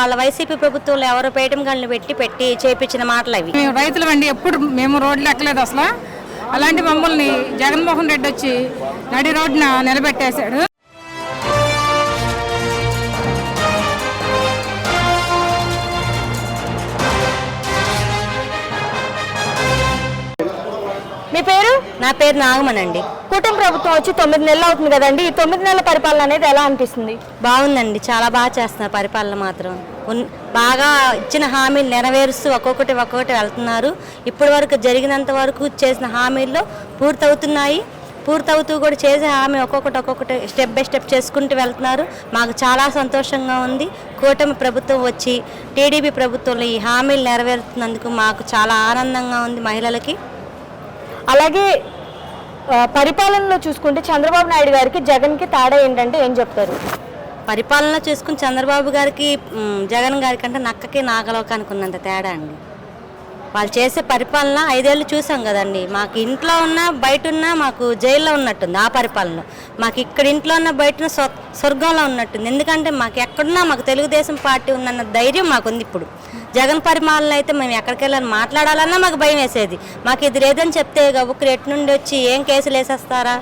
వాళ్ళ వైసీపీ ప్రభుత్వంలో ఎవరో పేటం గన్లు పెట్టి పెట్టి చేపించిన మాటలు అవి. మేము రైతులు అండి ఎప్పుడు మేము రోడ్లు ఎక్కలేదు అసలు. అలాంటి మమ్మల్ని జగన్మోహన్ రెడ్డి వచ్చి నడి రోడ్డున నిలబెట్టేశాడు. మీ పేరు? నా పేరు నాగమన్ అండి. కూటమి ప్రభుత్వం వచ్చి తొమ్మిది నెలలు అవుతుంది కదండి. ఈ తొమ్మిది నెలల పరిపాలన అనేది ఎలా అనిపిస్తుంది? బాగుందండి. చాలా బాగా చేస్తున్నారు పరిపాలన మాత్రం. బాగా ఇచ్చిన హామీలు నెరవేరుస్తూ ఒక్కొక్కటి ఒక్కొక్కటి వెళ్తున్నారు. ఇప్పటి వరకు జరిగినంత వరకు చేసిన హామీల్లో పూర్తవుతున్నాయి. పూర్తవుతూ కూడా చేసే హామీ ఒక్కొక్కటి ఒక్కొక్కటి స్టెప్ బై స్టెప్ చేసుకుంటూ వెళ్తున్నారు. మాకు చాలా సంతోషంగా ఉంది. కూటమి ప్రభుత్వం వచ్చి టీడీపీ ప్రభుత్వంలో ఈ హామీలు నెరవేరుతున్నందుకు మాకు చాలా ఆనందంగా ఉంది మహిళలకి. అలాగే పరిపాలనలో చూసుకుంటే చంద్రబాబు నాయుడు గారికి జగన్కి తేడా ఏంటంటే ఏం చెప్తారు? పరిపాలన చూసుకుని చంద్రబాబు గారికి జగన్ గారి కంటే నక్కకి నాగలోకానికి ఉన్నంత తేడా అండి. వాళ్ళు చేసే పరిపాలన ఐదేళ్ళు చూసాం కదండి. మాకు ఇంట్లో ఉన్నా బయట ఉన్నా మాకు జైల్లో ఉన్నట్టుంది ఆ పరిపాలన. మాకు ఇక్కడ ఇంట్లో ఉన్న బయట స్వర్గంలో ఉన్నట్టుంది. ఎందుకంటే మాకు ఎక్కడున్నా మాకు తెలుగుదేశం పార్టీ ఉందన్న ధైర్యం మాకు ఉంది ఇప్పుడు. జగన్ పరిపాలన అయితే మేము ఎక్కడికి వెళ్ళాలని మాట్లాడాలన్నా మాకు భయం వేసేది. మాకు ఇది లేదని చెప్తే ఒకరు ఎటు నుండి వచ్చి ఏం కేసులు వేసేస్తారా?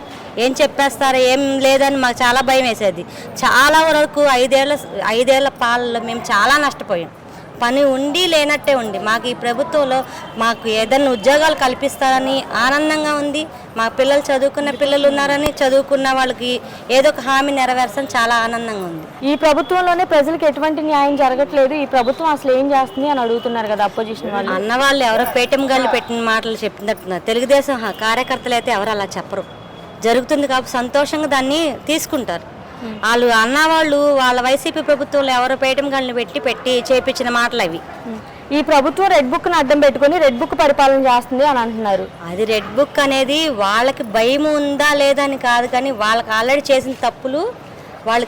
ఏం చెప్పేస్తారా? ఏం లేదని మాకు చాలా భయం వేసేది. చాలా వరకు ఐదేళ్ళ ఐదేళ్ళ పాలలో మేము చాలా నష్టపోయాం. పని ఉండి లేనట్టే ఉంది. మాకు ఈ ప్రభుత్వంలో మాకు ఏదైనా ఉద్యోగాలు కల్పిస్తారని ఆనందంగా ఉంది. మా పిల్లలు చదువుకున్న పిల్లలు ఉన్నారని చదువుకున్న వాళ్ళకి ఏదో ఒక హామీ నెరవేర్చని చాలా ఆనందంగా ఉంది. ఈ ప్రభుత్వంలోనే ప్రజలకు ఎటువంటి న్యాయం జరగట్లేదు. ఈ ప్రభుత్వం అసలు ఏం చేస్తుంది అని అడుగుతున్నారు కదా అపోజిషన్ వాళ్ళు. అన్న వాళ్ళు ఎవరో పేటెం గాళ్ళు పెట్టిన మాటలు చెప్పినట్టున్నారు. తెలుగుదేశం కార్యకర్తలు అయితే ఎవరు అలా చెప్పరు. జరుగుతుంది కాబట్టి సంతోషంగా దాన్ని తీసుకుంటారు. వాళ్ళు అన్నవాళ్ళు వాళ్ళ వైసీపీ ప్రభుత్వంలో ఎవరో పేటెం గాళ్ళని పెట్టి పెట్టి చేపించిన మాటలు అవి. ఈ ప్రభుత్వం రెడ్ బుక్ని అడ్డం పెట్టుకొని రెడ్ బుక్ పరిపాలన చేస్తుంది అని అంటున్నారు. అది రెడ్ బుక్ అనేది వాళ్ళకి భయం ఉందా లేదా అని కాదు కానీ వాళ్ళకి ఆల్రెడీ చేసిన తప్పులు వాళ్ళు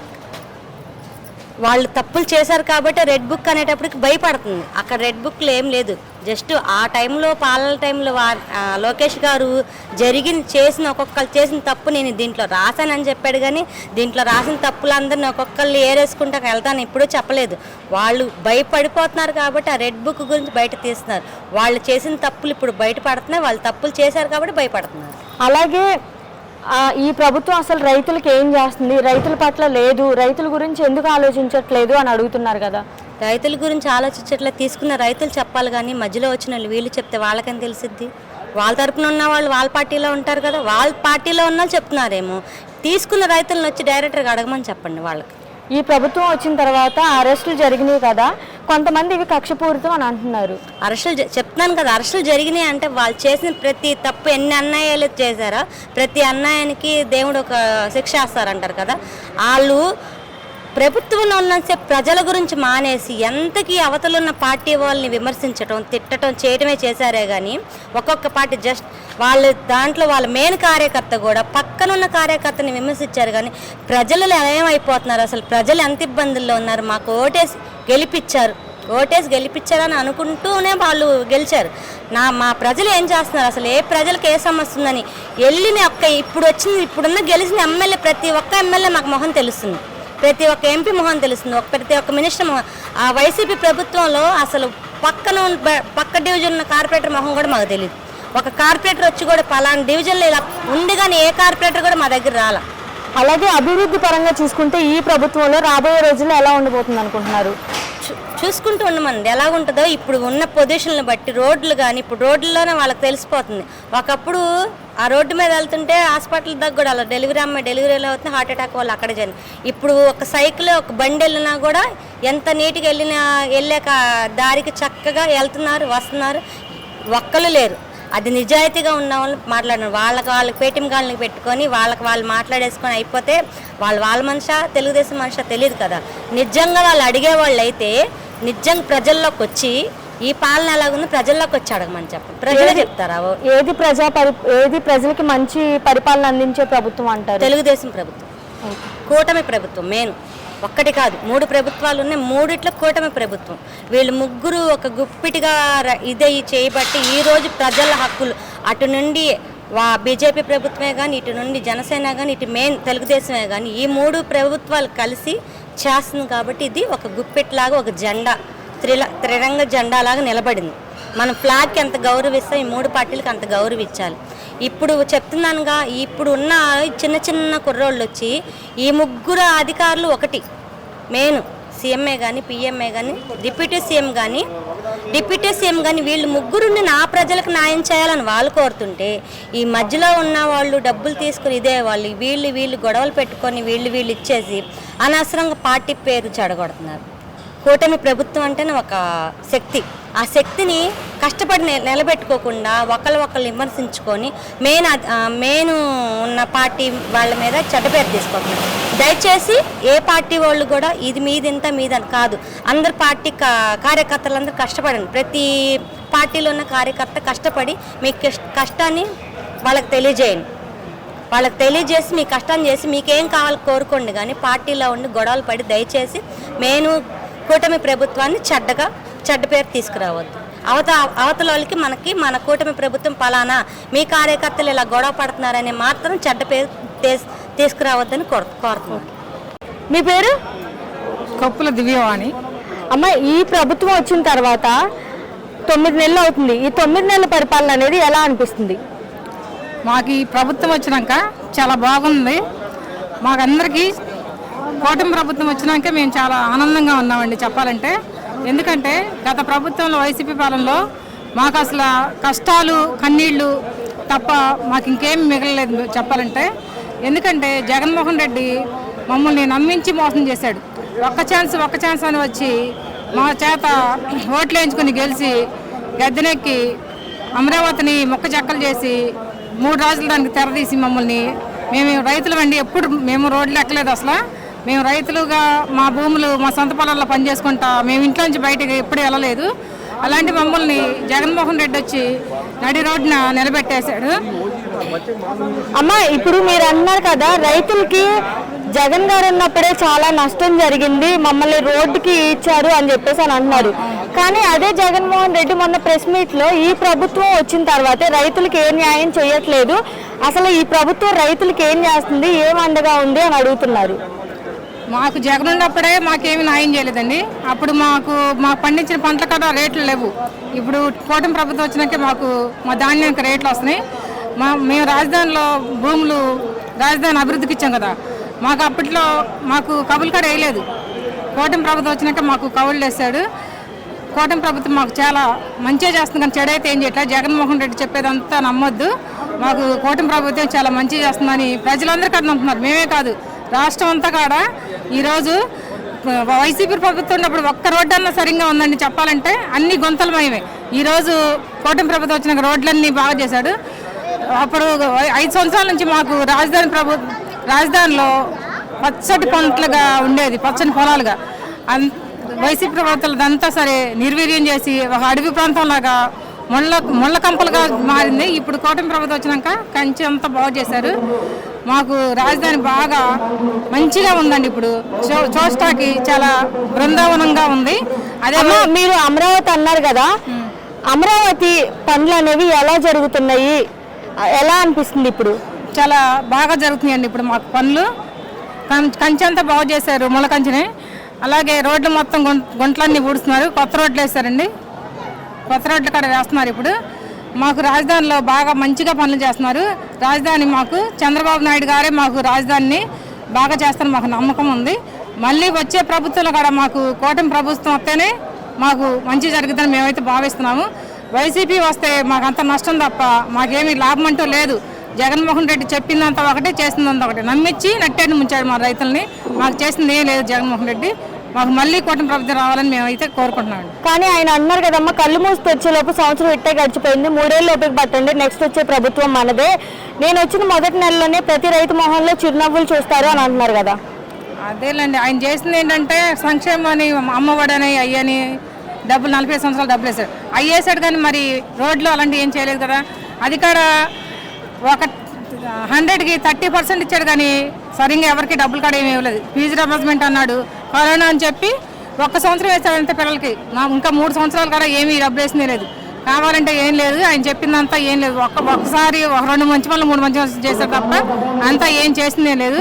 వాళ్ళు తప్పులు చేశారు కాబట్టి రెడ్ బుక్ అనేటప్పటికి భయపడుతుంది. అక్కడ రెడ్ బుక్లు ఏం లేదు. జస్ట్ ఆ టైంలో పాలన టైంలో వా- లోకేష్ గారు జరిగిన చేసిన ఒక్కొక్కరు చేసిన తప్పు నేను దీంట్లో రాశానని చెప్పాడు కానీ దీంట్లో రాసిన తప్పులందరినీ ఒక్కొక్కళ్ళు ఏరేసుకుంటా వెళ్తాను ఇప్పుడు చెప్పలేదు. వాళ్ళు భయపడిపోతున్నారు కాబట్టి ఆ రెడ్ బుక్ గురించి బయట తీస్తున్నారు. వాళ్ళు చేసిన తప్పులు ఇప్పుడు బయటపడుతున్నాయి వాళ్ళు తప్పులు చేశారు కాబట్టి భయపడుతున్నారు. అలాగే ఈ ప్రభుత్వం అసలు రైతులకు ఏం చేస్తుంది? రైతుల పట్ల లేదు రైతుల గురించి ఎందుకు ఆలోచించట్లేదు అని అడుగుతున్నారు కదా. రైతుల గురించి ఆలోచించట్లే తీసుకున్న రైతులు చెప్పాలి కానీ మధ్యలో వచ్చిన వాళ్ళు వీళ్ళు చెప్తే వాళ్ళకని తెలిసిద్ది? వాళ్ళ తరపున ఉన్న వాళ్ళు వాళ్ళ పార్టీలో ఉంటారు కదా వాళ్ళ పార్టీలో ఉన్న వాళ్ళు చెప్తున్నారేమో. తీసుకున్న రైతులను వచ్చి డైరెక్టర్గా అడగమని చెప్పండి వాళ్ళకి. ఈ ప్రభుత్వం వచ్చిన తర్వాత అరెస్టులు జరిగినాయి కదా కొంతమంది ఇవి కక్షపూరితం అని అంటున్నారు. అరెస్టులు జ- చెప్తున్నాను కదా అరెస్టులు జరిగినాయి అంటే వాళ్ళు చేసిన ప్రతి తప్పు ఎన్ని అన్యాయాలు చేశారో ప్రతి అన్యాయానికి దేవుడు ఒక శిక్ష వేస్తారంటారు కదా. వాళ్ళు ప్రభుత్వంలో ఉన్నసే ప్రజల గురించి మానేసి ఎంతకీ అవతలున్న పార్టీ వాళ్ళని విమర్శించటం తిట్టడం చేయటమే చేశారే కానీ ఒక్కొక్క పార్టీ జస్ట్ వాళ్ళ దాంట్లో వాళ్ళ మెయిన్ కార్యకర్త కూడా పక్కనున్న కార్యకర్తని విమర్శించారు కానీ ప్రజలు ఏమైపోతున్నారు అసలు ప్రజలు ఎంత ఇబ్బందుల్లో ఉన్నారు? మాకు ఓటేసి గెలిపించారు ఓటేసి గెలిపించారని అనుకుంటూనే వాళ్ళు గెలిచారు. నా మా ప్రజలు ఏం చేస్తున్నారు? అసలు ఏ ప్రజలకు ఏ సమస్య ఉందని వెళ్ళిన ఒక్క ఇప్పుడు వచ్చింది ఇప్పుడున్న గెలిచిన ఎమ్మెల్యే ప్రతి ఒక్క ఎమ్మెల్యే మాకు మొహం తెలుస్తుంది. ప్రతి ఒక్క ఎంపీ మొహం తెలుస్తుంది. ఒక ప్రతి ఒక్క మినిస్టర్ మొహం. ఆ వైసీపీ ప్రభుత్వంలో అసలు పక్కన పక్క డివిజన్ ఉన్న కార్పొరేటర్ మొహం కూడా మాకు తెలియదు ఒక కార్పొరేటర్ వచ్చి కూడా పలానా డివిజన్లో ఇలా ఉంది కానీ ఏ కార్పొరేటర్ కూడా మా దగ్గర రాలా. అలాగే అభివృద్ధి పరంగా చూసుకుంటే ఈ ప్రభుత్వంలో రాబోయే రోజుల్లో ఎలా ఉండబోతుంది అనుకుంటున్నారు చూసుకుంటూ ఉండమండి ఎలా ఉంటుందో ఇప్పుడు ఉన్న పొజిషన్లు బట్టి రోడ్లు కానీ ఇప్పుడు రోడ్లలోనే వాళ్ళకి తెలిసిపోతుంది. ఒకప్పుడు ఆ రోడ్డు మీద వెళ్తుంటే హాస్పిటల్ దగ్గర కూడా అలా డెలివరీ అమ్మాయి డెలివరీలో అవుతుంది హార్ట్ అటాక్ వాళ్ళు అక్కడ జరిగింది. ఇప్పుడు ఒక సైకిల్ ఒక బండి వెళ్ళినా కూడా ఎంత నీట్గా వెళ్ళినా వెళ్ళాక దారికి చక్కగా వెళ్తున్నారు వస్తున్నారు. ఒక్కరు లేరు. అది నిజాయితీగా ఉన్న వాళ్ళు మాట్లాడినారు వాళ్ళకి వాళ్ళకి పేటీఎం పెట్టుకొని వాళ్ళకి వాళ్ళు మాట్లాడేసుకొని అయిపోతే వాళ్ళు వాళ్ళ మనిషా తెలుగుదేశం మనిషా తెలియదు కదా. నిజంగా వాళ్ళు అడిగే వాళ్ళు అయితే నిజంగా ప్రజల్లోకి వచ్చి ఈ పాలన ఎలాగుందో ప్రజల్లోకి వచ్చి అడగమని చెప్పండి ప్రజలే చెప్తారా? ఏది ప్రజా పరి ఏది ప్రజలకి మంచి పరిపాలన అందించే ప్రభుత్వం అంటారు? తెలుగుదేశం ప్రభుత్వం. కూటమి ప్రభుత్వం మెయిన్. ఒక్కటి కాదు. మూడు ప్రభుత్వాలు ఉన్నాయి. మూడిట్లో కూటమి ప్రభుత్వం. వీళ్ళు ముగ్గురు ఒక గుప్పిటిగా ఇదే చేయబట్టి ఈ రోజు ప్రజల హక్కులు. అటు నుండి వా బీజేపీ ప్రభుత్వమే కానీ ఇటు నుండి జనసేన కానీ ఇటు మెయిన్ తెలుగుదేశమే కానీ ఈ మూడు ప్రభుత్వాలు కలిసి చేస్తుంది కాబట్టి ఇది ఒక గుప్పెట్లాగా ఒక జెండా త్రిల త్రిరంగ జెండాలాగా నిలబడింది. మన ఫ్లాగ్కి ఎంత గౌరవిస్తే ఈ మూడు పార్టీలకు అంత గౌరవించాలి ఇప్పుడు చెప్తున్నానుగా ఇప్పుడు ఉన్న చిన్న చిన్న కుర్రోళ్ళు వచ్చి ఈ ముగ్గురు అధికారులు ఒకటి మెయిన్ సీఎంఏ కానీ పిఎంఏ కానీ డిప్యూటీ సీఎం కానీ డిప్యూటీ సీఎం కానీ వీళ్ళు ముగ్గురుని నా ప్రజలకు న్యాయం చేయాలని వాళ్ళు కోరుతుంటే ఈ మధ్యలో ఉన్న వాళ్ళు డబ్బులు తీసుకుని ఇదే వాళ్ళు వీళ్ళు వీళ్ళు గొడవలు పెట్టుకొని వీళ్ళు వీళ్ళు ఇచ్చేసి అనవసరంగా పార్టీ పేరు చెడగొడుతున్నారు. కూటమి ప్రభుత్వం అంటేనే ఒక శక్తి. ఆ శక్తిని కష్టపడి నిలబెట్టుకోకుండా ఒకళ్ళు ఒకళ్ళు విమర్శించుకొని మెయిన్ మెయిన్ ఉన్న పార్టీ వాళ్ళ మీద చెడ్డ పేరు తీసుకుంటున్నారు దయచేసి ఏ పార్టీ వాళ్ళు కూడా ఇది మీదింత మీదని కాదు. అందరు పార్టీ కా- కార్యకర్తలందరూ కష్టపడండి. ప్రతి పార్టీలో ఉన్న కార్యకర్త కష్టపడి మీ కష్టాన్ని వాళ్ళకి తెలియజేయండి. వాళ్ళకి తెలియజేసి మీ కష్టం చేసి మీకేం కావాలో కోరుకోండి కానీ పార్టీలో ఉండి గొడవలు పడి దయచేసి నేను కూటమి ప్రభుత్వాన్ని చెడ్డగా చెడ్డ పేరు తీసుకురావద్దు. అవత అవతల వాళ్ళకి మనకి మన కూటమి ప్రభుత్వం పలానా మీ కార్యకర్తలు ఇలా గొడవ పడుతున్నారని మాత్రం చెడ్డ పేరు తీస్- తీసుకురావద్దని కోరు కోరుతున్నాను మీ పేరు? కప్పుల దివ్యవాణి. అమ్మ ఈ ప్రభుత్వం వచ్చిన తర్వాత తొమ్మిది నెలలు అవుతుంది. ఈ తొమ్మిది నెలల పరిపాలన అనేది ఎలా అనిపిస్తుంది? మాకు ఈ ప్రభుత్వం వచ్చినాక చాలా బాగుంది. మాకందరికీ కూటమి ప్రభుత్వం వచ్చినాక మేము చాలా ఆనందంగా ఉన్నామండి చెప్పాలంటే. ఎందుకంటే గత ప్రభుత్వంలో వైసీపీ పాలనలో మాకు అసలు కష్టాలు కన్నీళ్ళు తప్ప మాకు ఇంకేం మిగలలేదు చెప్పాలంటే. ఎందుకంటే జగన్మోహన్ రెడ్డి మమ్మల్ని నమ్మించి మోసం చేశాడు. ఒక్క ఛాన్స్ ఒక్క ఛాన్స్ అని వచ్చి మా చేత ఓట్లు వేయించుకుని గెలిచి గద్దెనెక్కి అమరావతిని మొక్క చెక్కలు చేసి మూడు రోజులు దానికి తెరదీసి మమ్మల్ని మేము రైతులు అండి ఎప్పుడు మేము రోడ్లు ఎక్కలేదు అసలు. మేము రైతులుగా మా భూములు మా సొంత పొలాల్లో పనిచేసుకుంటా మేము ఇంట్లో నుంచి బయటకు ఎప్పుడు వెళ్ళలేదు. అలాంటి మమ్మల్ని జగన్మోహన్ రెడ్డి వచ్చి నడి రోడ్డున నిలబెట్టేశాడు. అమ్మ ఇప్పుడు మీరు అన్నారు కదా రైతులకి జగన్ గారు ఉన్నప్పుడే చాలా నష్టం జరిగింది మమ్మల్ని రోడ్డుకి ఇచ్చారు అని చెప్పేసి అని అంటున్నారు. కానీ అదే జగన్మోహన్ రెడ్డి మొన్న ప్రెస్ మీట్లో ఈ ప్రభుత్వం వచ్చిన తర్వాతే రైతులకు ఏ న్యాయం చేయట్లేదు. అసలు ఈ ప్రభుత్వం రైతులకు ఏం చేస్తుంది ఏం అండగా ఉంది అని అడుగుతున్నారు. మాకు జగన్ ఉన్నప్పుడే మాకేమి న్యాయం చేయలేదండి. అప్పుడు మాకు మా పండించిన పంటలు కదా రేట్లు లేవు. ఇప్పుడు కూటమి ప్రభుత్వం వచ్చినాక మాకు మా ధాన్యానికి రేట్లు వస్తున్నాయి. మా మేము రాజధానిలో భూములు రాజధాని అభివృద్ధికి ఇచ్చాం కదా. మాకు అప్పట్లో మాకు కబులు కూడా వేయలేదు. కూటమి ప్రభుత్వం వచ్చినాక మాకు కబులు వేసాడు కూటమి ప్రభుత్వం మాకు చాలా మంచిగా చేస్తుంది కానీ చెడైతే ఏం చేయట్లేదు జగన్మోహన్ రెడ్డి చెప్పేదంతా నమ్మొద్దు. మాకు కూటమి ప్రభుత్వం చాలా మంచిగా చేస్తుందని ప్రజలందరూ కదా నమ్ముతున్నారు. మేమే కాదు రాష్ట్రం అంతా కాడ ఈరోజు వైసీపీ ప్రభుత్వం ఉన్నప్పుడు ఒక్క రోడ్డు అన్న సరిగ్గా ఉందండి చెప్పాలంటే అన్ని గుంతలమయమే ఈరోజు కూటమి ప్రభుత్వం వచ్చినాక రోడ్లన్నీ బాగా చేశాడు. అప్పుడు ఐదు సంవత్సరాల నుంచి మాకు రాజధాని ప్రభు రాజధానిలో పచ్చటి పంటలుగా ఉండేది పచ్చని పొలాలుగా. అన్ వైసీపీ ప్రభుత్వం అంతా సరే నిర్వీర్యం చేసి ఒక అడవి ప్రాంతంలాగా ముళ్ళ ముళ్ళ కంపలుగా మారింది. ఇప్పుడు కూటమి ప్రభుత్వం వచ్చినాక కంచి అంతా బాగు చేశారు. మాకు రాజధాని బాగా మంచిగా ఉందండి ఇప్పుడు. చూ- చూడటానికి చాలా బృందావనంగా ఉంది. అదే మీరు అమరావతి అన్నారు కదా. అమరావతి పనులు అనేవి ఎలా జరుగుతున్నాయి? ఎలా అనిపిస్తుంది ఇప్పుడు? చాలా బాగా జరుగుతున్నాయండి ఇప్పుడు మాకు పనులు. కంచె అంతా బాగు చేశారు ముళ్ళ కంచెని. అలాగే రోడ్లు మొత్తం గుంటలన్నీ ఊడుస్తున్నారు. కొత్త రోడ్లు వేస్తారండి కొత్త రోడ్లు కూడా వేస్తున్నారు ఇప్పుడు. మాకు రాజధానిలో బాగా మంచిగా పనులు చేస్తున్నారు. రాజధాని మాకు చంద్రబాబు నాయుడు గారే మాకు రాజధానిని బాగా చేస్తారని మాకు నమ్మకం ఉంది. మళ్ళీ వచ్చే ప్రభుత్వంలో కూడా మాకు కూటమి ప్రభుత్వం వస్తేనే మాకు మంచి జరుగుతుందని మేమైతే భావిస్తున్నాము. వైసీపీ వస్తే మాకు అంత నష్టం తప్ప మాకేమీ లాభం అంటూ లేదు. జగన్మోహన్ రెడ్డి చెప్పిందంతా ఒకటే చేసిందంతా ఒకటే. నమ్మించి నట్టేని ముంచాడు మా రైతుల్ని. మాకు చేసింది ఏం లేదు జగన్మోహన్ రెడ్డి. మాకు మళ్ళీ కూటమి ప్రభుత్వం రావాలని మేమైతే కోరుకుంటున్నాం కానీ ఆయన అన్నారు కదమ్మా కళ్ళు మూసి తెచ్చేలోపు సంవత్సరం ఇట్టే గడిచిపోయింది మూడేళ్ళు ఓపిక పట్టండి నెక్స్ట్ వచ్చే ప్రభుత్వం మనదే. నేను వచ్చిన మొదటి నెలలోనే ప్రతి రైతు మొహంలో చిరునవ్వులు చూస్తారు అని అంటున్నారు కదా. అదేలేండి ఆయన చేసింది ఏంటంటే సంక్షేమం అని అమ్మఒడని అయ్యని డబ్బులు నలభై సంవత్సరాలు డబ్బులు వేసాడు అవి వేసాడు కానీ మరి రోడ్లు అలాంటివి ఏం చేయలేదు కదా. అది కాడ ఒక హండ్రెడ్కి థర్టీ పర్సెంట్ ఇచ్చాడు కానీ సరిగ్గా ఎవరికి డబ్బులు కాడ ఏమి ఇవ్వలేదు. ఫీజు రియంబర్స్మెంట్ అన్నాడు. కరోనా అని చెప్పి ఒక్క సంవత్సరం వేస్తాడంటే పిల్లలకి. మా ఇంకా మూడు సంవత్సరాలు కూడా ఏమీ డబ్బులు వేసిందే లేదు. కావాలంటే ఏం లేదు ఆయన చెప్పిందంతా ఏం లేదు. ఒక్క ఒక్కసారి ఒక రెండు మంచి వాళ్ళు మూడు మంచి పనులు చేశారు తప్ప అంతా ఏం చేసిందే లేదు.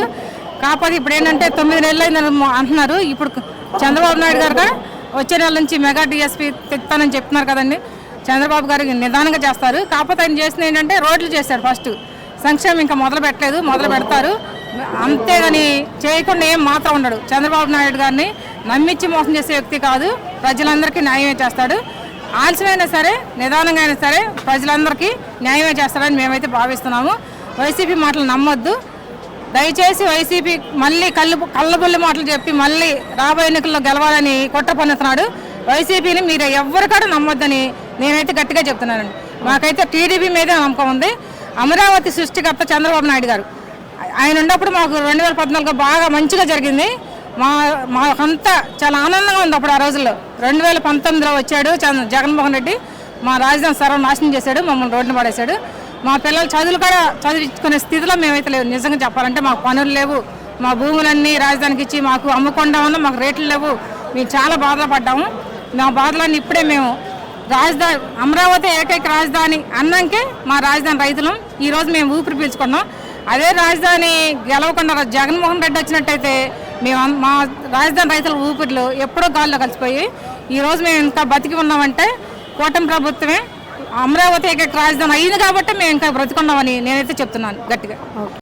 కాకపోతే ఇప్పుడు ఏంటంటే తొమ్మిది నెలలు అయిందని అంటున్నారు. ఇప్పుడు చంద్రబాబు నాయుడు గారు వచ్చే నెల నుంచి మెగా డిఎస్పీ తెస్తానని చెప్తున్నారు కదండి. చంద్రబాబు గారు నిదానంగా చేస్తారు. కాకపోతే ఆయన చేసింది ఏంటంటే రోడ్లు చేశారు ఫస్ట్. సంక్షేమం ఇంకా మొదలు పెట్టలేదు మొదలు పెడతారు. అంతేగాని చేయకుండా ఏం మాత్రం ఉండడు. చంద్రబాబు నాయుడు గారిని నమ్మించి మోసం చేసే వ్యక్తి కాదు. ప్రజలందరికీ న్యాయమే చేస్తాడు. ఆలస్యమైనా సరే నిదానంగా అయినా సరే ప్రజలందరికీ న్యాయమే చేస్తాడని మేమైతే భావిస్తున్నాము. వైసీపీ మాటలు నమ్మొద్దు. దయచేసి వైసీపీ మళ్ళీ కళ్ళు కళ్ళబుల్లి మాటలు చెప్పి మళ్ళీ రాబోయే ఎన్నికల్లో గెలవాలని కుట్ర పన్నుతున్నాడు. వైసీపీని మీరు ఎవ్వరు నమ్మొద్దని నేనైతే గట్టిగా చెప్తున్నానండి. మాకైతే టీడీపీ మీదే నమ్మకం ఉంది. అమరావతి సృష్టికర్త చంద్రబాబు నాయుడు గారు. ఆయన ఉన్నప్పుడు మాకు రెండు వేల పద్నాలుగు బాగా మంచిగా జరిగింది. మా మాకంతా చాలా ఆనందంగా ఉంది అప్పుడు ఆ రోజుల్లో. రెండు వేల పంతొమ్మిదిలో వచ్చాడు చంద్ర- జగన్మోహన్ రెడ్డి. మా రాజధాని సర్వం నాశనం చేశాడు మమ్మల్ని రోడ్డున పడేశాడు. మా పిల్లలు చదువులు కూడా చదివించుకునే స్థితిలో మేమైతే లేవు. నిజంగా చెప్పాలంటే మాకు పనులు లేవు. మా భూములన్నీ రాజధానికి ఇచ్చి మాకు అమ్ముకుండా ఉన్న మాకు రేట్లు లేవు. మేము చాలా బాధపడ్డాము మా బాధలన్నీ ఇప్పుడే మేము రాజధాని అమరావతి ఏకైక రాజధాని అన్నాకే మా రాజధాని రైతులం. ఈ రోజు మేము ఊపిరి పీల్చుకున్నాం. అదే రాజధాని గెలవకుండా జగన్మోహన్ రెడ్డి వచ్చినట్టయితే మేము మా రాజధాని రైతుల ఊపిరిలో ఎప్పుడో గాల్లో కలిసిపోయి ఈ రోజు మేము ఇంకా బతికి ఉన్నామంటే కూటమి ప్రభుత్వమే అమరావతి ఏకైక రాజధాని అయింది కాబట్టి మేము ఇంకా బ్రతికున్నామని నేనైతే చెప్తున్నాను గట్టిగా.